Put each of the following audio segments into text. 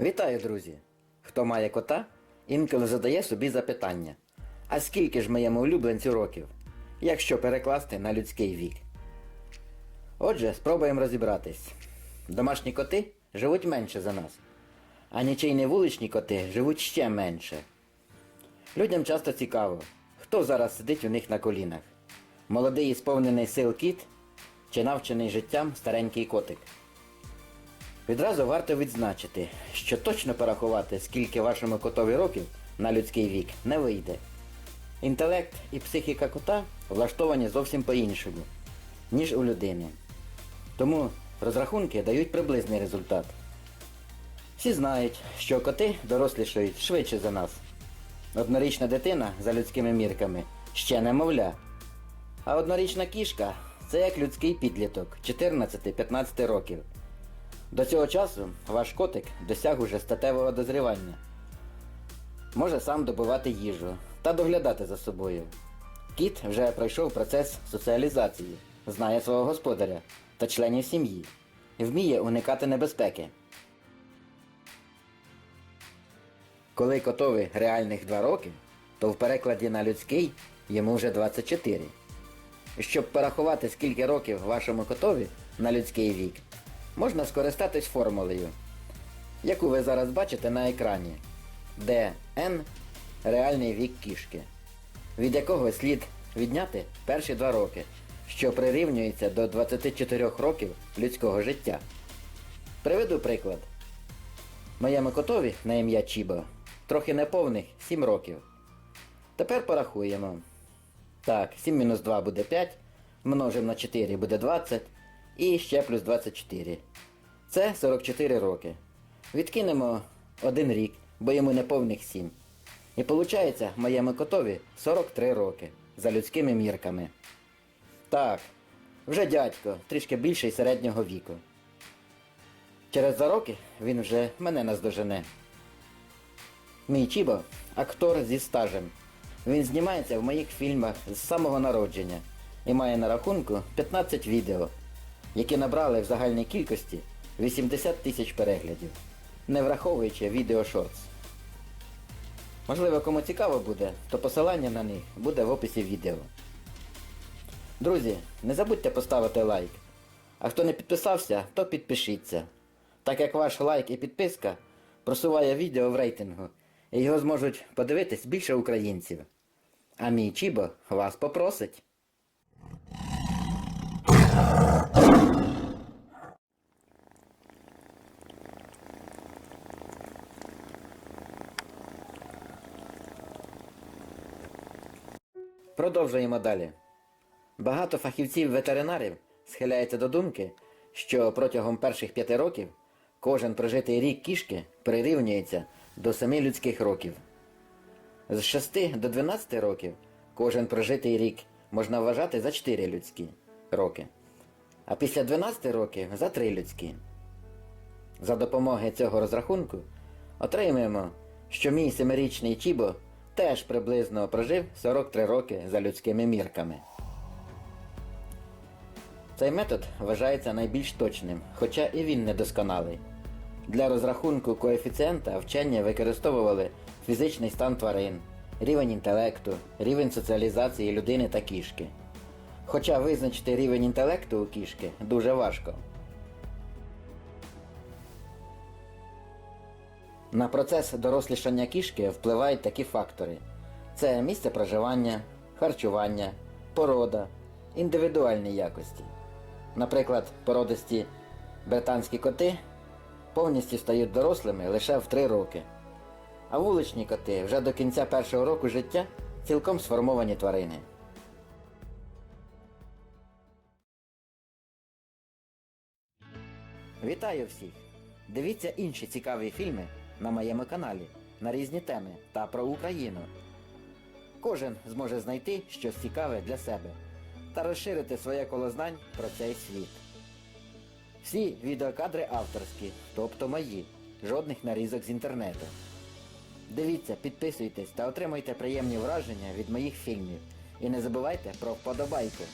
Вітаю, друзі! Хто має кота, інколи задає собі запитання. А скільки ж моєму улюбленцю років, якщо перекласти на людський вік? Отже, спробуємо розібратись. Домашні коти живуть менше за нас, а нічийні вуличні коти живуть ще менше. Людям часто цікаво, хто зараз сидить у них на колінах. Молодий і сповнений сил кіт чи навчений життям старенький котик. Відразу варто відзначити, що точно порахувати, скільки вашому котові років на людський вік не вийде. Інтелект і психіка кота влаштовані зовсім по-іншому, ніж у людини. Тому розрахунки дають приблизний результат. Всі знають, що коти дорослішають швидше за нас. Однорічна дитина за людськими мірками ще немовля. А однорічна кішка це як людський підліток 14-15 років. До цього часу ваш котик досяг уже статевого дозрівання. Може сам добувати їжу та доглядати за собою. Кіт вже пройшов процес соціалізації, знає свого господаря та членів сім'ї вміє уникати небезпеки. Коли котові реальних 2 роки, то в перекладі на людський йому вже 24. Щоб порахувати, скільки років вашому котові на людський вік, можна скористатись формулею, яку ви зараз бачите на екрані, де n – реальний вік кішки, від якого слід відняти перші два роки, що прирівнюється до 24 років людського життя. Приведу приклад. Моєму котові на ім'я Чібо трохи неповних 7 років. Тепер порахуємо. Так, 7 мінус 2 буде 5, множимо на 4 буде 20 і ще плюс 24. Це 44 роки. Відкинемо один рік, бо йому неповних 7. І виходить моєму котові 43 роки за людськими мірками. Так, вже дядько, трішки більший середнього віку. Через два роки він вже мене наздожене. Мій Чібо актор зі стажем. Він знімається в моїх фільмах з самого народження і має на рахунку 15 відео, які набрали в загальній кількості 80 тисяч переглядів, не враховуючи відео шортс. Можливо, кому цікаво буде, то посилання на них буде в описі відео. Друзі, не забудьте поставити лайк. А хто не підписався, то підпишіться. Так як ваш лайк і підписка просуває відео в рейтингу, і його зможуть подивитись більше українців. А мій Чібо вас попросить. Продовжуємо далі. Багато фахівців-ветеринарів схиляється до думки, що протягом перших п'яти років кожен прожитий рік кішки прирівнюється до семи людських років. З 6 до 12 років кожен прожитий рік можна вважати за 4 людські роки, а після 12 років за 3 людські. За допомогою цього розрахунку отримуємо, що мій семирічний Чібо теж приблизно прожив 43 роки за людськими мірками. Цей метод вважається найбільш точним, хоча і він недосконалий. Для розрахунку коефіцієнта вчені використовували фізичний стан тварин, рівень інтелекту, рівень соціалізації людини та кішки. Хоча визначити рівень інтелекту у кішки дуже важко. На процес дорослішання кішки впливають такі фактори: це місце проживання, харчування, порода, індивідуальні якості. Наприклад, породисті британські коти повністю стають дорослими лише в 3 роки, а вуличні коти вже до кінця першого року життя цілком сформовані тварини. Вітаю всіх! Дивіться інші цікаві фільми на моєму каналі на різні теми та про Україну. Кожен зможе знайти щось цікаве для себе та розширити своє коло знань про цей світ. Всі відеокадри авторські, тобто мої, жодних нарізок з інтернету. Дивіться, підписуйтесь та отримуйте приємні враження від моїх фільмів. І не забувайте про вподобайку.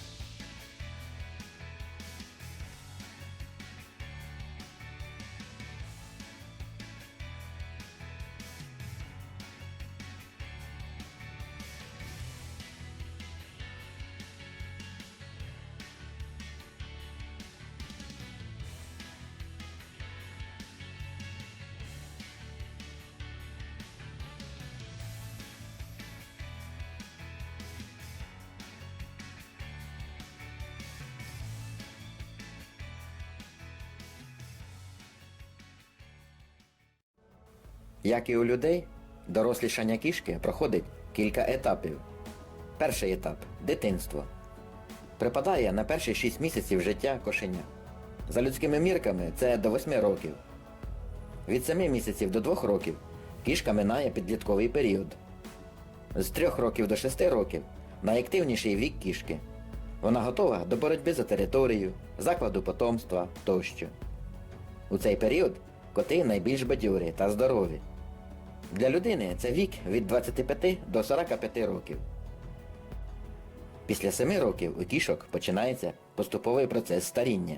Як і у людей, дорослішання кішки проходить кілька етапів. Перший етап дитинство. Припадає на перші 6 місяців життя кошеня. За людськими мірками це до 8 років. Від 7 місяців до 2 років кішка минає підлітковий період. З 3 років до 6 років найактивніший вік кішки. Вона готова до боротьби за територію, закладу потомства тощо. У цей період коти найбільш бадьорі та здорові. Для людини це вік від 25 до 45 років. Після 7 років у кішок починається поступовий процес старіння.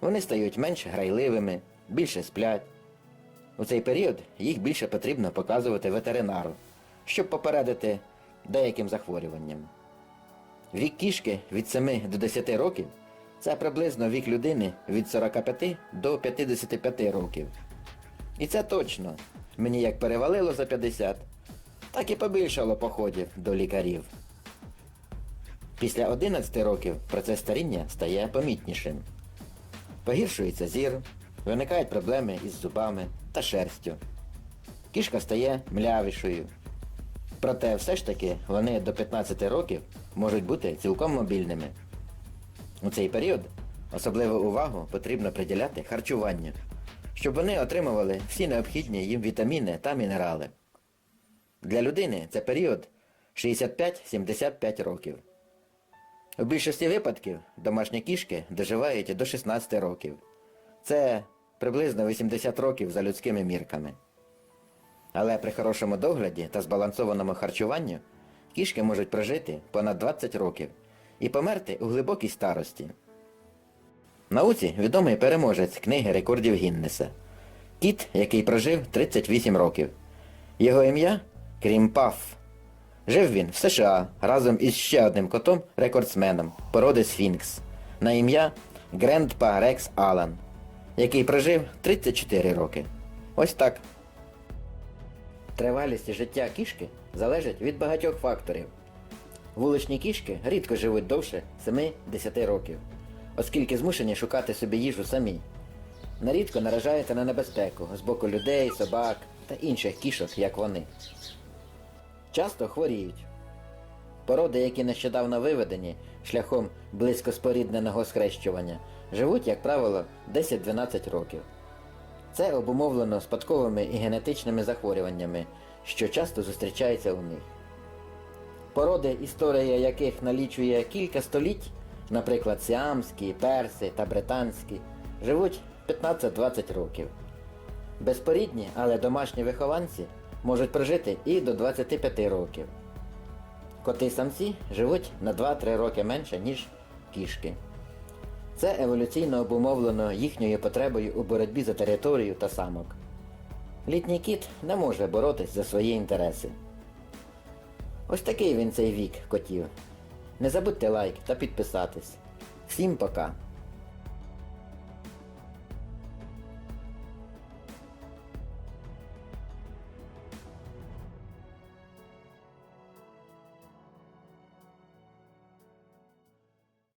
Вони стають менш грайливими, більше сплять. У цей період їх більше потрібно показувати ветеринару, щоб попередити деяким захворюванням. Вік кішки від 7 до 10 років це приблизно вік людини від 45 до 55 років. І це точно. Мені як перевалило за 50, так і побільшало походів до лікарів. Після 11 років процес старіння стає помітнішим. Погіршується зір, виникають проблеми із зубами та шерстю. Кішка стає млявішою. Проте все ж таки вони до 15 років можуть бути цілком мобільними. У цей період особливу увагу потрібно приділяти харчуванню, щоб вони отримували всі необхідні їм вітаміни та мінерали. Для людини це період 65-75 років. У більшості випадків домашні кішки доживають до 16 років. Це приблизно 80 років за людськими мірками. Але при хорошому догляді та збалансованому харчуванню кішки можуть прожити понад 20 років і померти у глибокій старості. Науці відомий переможець книги рекордів Гіннеса. Кіт, який прожив 38 років. Його ім'я Крім Паф. Жив він в США разом із ще одним котом рекордсменом породи Сфінкс на ім'я Грендпа Рекс Алан, який прожив 34 роки. Ось так. Тривалість життя кішки залежить від багатьох факторів. Вуличні кішки рідко живуть довше 7-10 років, оскільки змушені шукати собі їжу самі. Нарідко наражаються на небезпеку з боку людей, собак та інших кішок, як вони. Часто хворіють. Породи, які нещодавно виведені шляхом близькоспорідненого схрещування, живуть, як правило, 10-12 років. Це обумовлено спадковими і генетичними захворюваннями, що часто зустрічаються у них. Породи, історія яких налічує кілька століть, наприклад, сіамські, перси та британські, живуть 15-20 років. Безпорідні, але домашні вихованці можуть прожити і до 25 років. Коти-самці живуть на 2-3 роки менше, ніж кішки. Це еволюційно обумовлено їхньою потребою у боротьбі за територію та самок. Літній кіт не може боротись за свої інтереси. Ось такий він цей вік котів. Не забудьте лайк та підписатись. Всім пока!